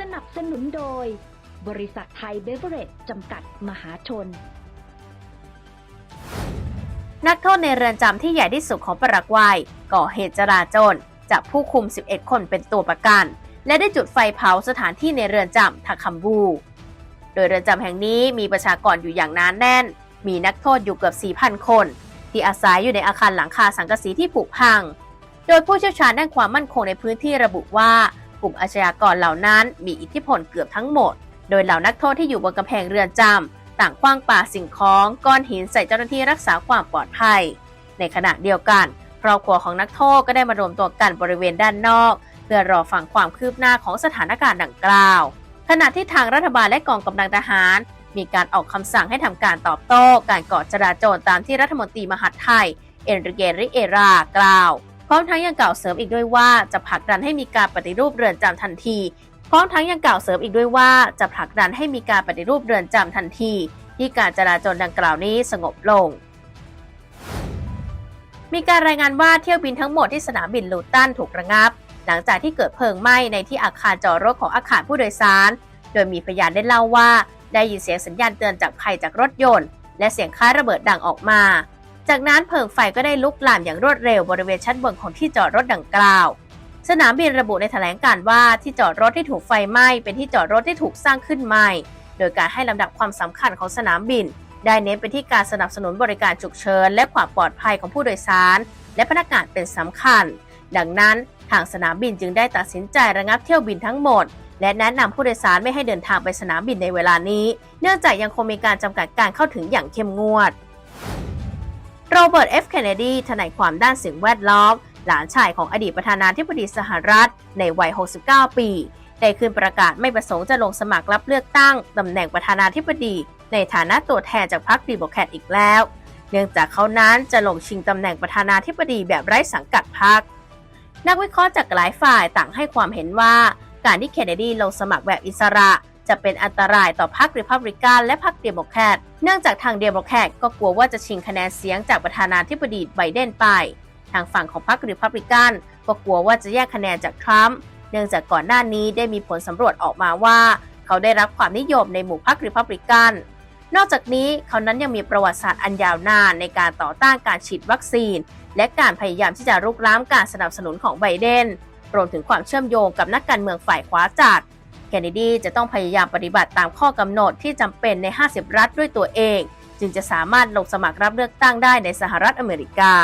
สนับสนุนโดย บริษัทไทยเบเวอเรจจำกัดมหาชน นักโทษในเรือนจำที่ใหญ่ที่สุดของปารากวัย ก่อเหตุจราจนจับผู้คุม 11 คนเป็นตัวประกัน และได้จุดไฟเผาสถานที่ในเรือนจำทาคัมบู โดยเรือนจำแห่งนี้มีประชากรอยู่อย่างนานแน่น มีนักโทษอยู่เกือบ 4,000 คน ที่อาศัยอยู่ในอาคารหลังคาสังกะสีที่ผุพัง โดยผู้เชี่ยวชาญด้านความมั่นคงในพื้นที่ระบุว่า ลุ่มอาชญากรเหล่านั้นมีอิทธิพลเกือบทั้งหมด โดยเหล่านักโทษที่อยู่บนกำแพงเรือนจำต่างคว้างปาสิ่งของ ก้อนหินใส่เจ้าหน้าที่รักษาความปลอดภัย ในขณะเดียวกันครอบครัวของนักโทษก็ได้มารวมตัวกันบริเวณด้านนอก เพื่อรอฟังความคืบหน้าของสถานการณ์ดังกล่าว ขณะที่ทางรัฐบาลและกองกำลังทหาร มีการออกคำสั่งให้ทำการตอบโต้ การก่อจราจรตามที่รัฐมนตรีมหาดไทย เอนริเกริเอรากล่าว พร้อมทั้งยังกล่าวเสริมอีกด้วยว่าจะผลักดันให้มีการปฏิรูปเรือนจำทันที พร้อมทั้งยังกล่าวเสริมอีกด้วยว่าจะผลักดันให้มีการปฏิรูปเรือนจำทันที ที่การจราจรดังกล่าวนี้สงบลง มีการรายงานว่าเที่ยวบินทั้งหมดที่สนามบินลูตันถูกระงับ หลังจากที่เกิดเพลิงไหม้ในที่อาคารจอดรถของอาคารผู้โดยสาร โดยมีพยานได้เล่าว่า ได้ยินเสียงสัญญาณเตือนจากภัยจากรถยนต์ และเสียงคล้ายระเบิดดังออกมา จากนั้นเพลิงไฟก็ได้ลุกลามอย่างรวดเร็วบริเวณชั้นบนของที่จอดรถดังกล่าว สนามบินระบุในแถลงการ์ว่าที่จอดรถที่ถูกไฟไหม้เป็นที่จอดรถที่ถูกสร้างขึ้นใหม่ โดยการให้ลำดับความสำคัญของสนามบิน ได้เน้นไปที่การสนับสนุนบริการฉุกเฉินและความปลอดภัยของผู้โดยสาร และพนักงานเป็นสำคัญ ดังนั้นทางสนามบินจึงได้ตัดสินใจระงับเที่ยวบินทั้งหมด และแนะนำผู้โดยสารไม่ให้เดินทางไปสนามบินในเวลานี้ เนื่องจากยังคงมีการจำกัดการเข้าถึงอย่างเข้มงวด โรเบิร์ตเอฟเคนเนดีทนายความด้านสิ่งแวดล้อม หลานชายของอดีตประธานาธิบดีสหรัฐ ในวัย 69 ปี ได้ขึ้นประกาศไม่ประสงค์จะลงสมัครรับเลือกตั้งตำแหน่งประธานาธิบดี ในฐานะตัวแทนจากพรรครีโบแครตอีกแล้ว เนื่องจากเขานั้นจะลงชิงตำแหน่งประธานาธิบดีแบบไร้สังกัดพรรคนักวิเคราะห์จากหลายฝ่ายต่างให้ความเห็นว่า การที่เคนเนดีลงสมัครแบบอิสระ จะเป็นอันตรายต่อพรรคริพับลิกันและพรรคเดโมแครตเนื่องจากทางเดโมแครตก็กลัวว่าจะชิงคะแนนเสียงจากประธานาธิบดีไบเดนไป ทางฝั่งของพรรคริพับลิกันก็กลัวว่าจะแยกคะแนนจากทรัมป์เนื่องจากก่อนหน้านี้ได้มีผลสำรวจออกมาว่า เขาได้รับความนิยมในหมู่พรรคริพับลิกันนอกจากนี้เขานั้นยังมีประวัติศาสตร์อันยาวนานในการต่อต้านการฉีดวัคซีน และการพยายามที่จะรุกล้ำการสนับสนุนของไบเดน รวมถึงความเชื่อมโยงกับนักการเมืองฝ่ายขวาจัด เคนเนดีจะต้องพยายามปฏิบัติตามข้อกำหนดที่จำเป็นใน 50 รัฐด้วยตัวเอง จึงจะสามารถลงสมัครรับเลือกตั้งได้ในสหรัฐอเมริกา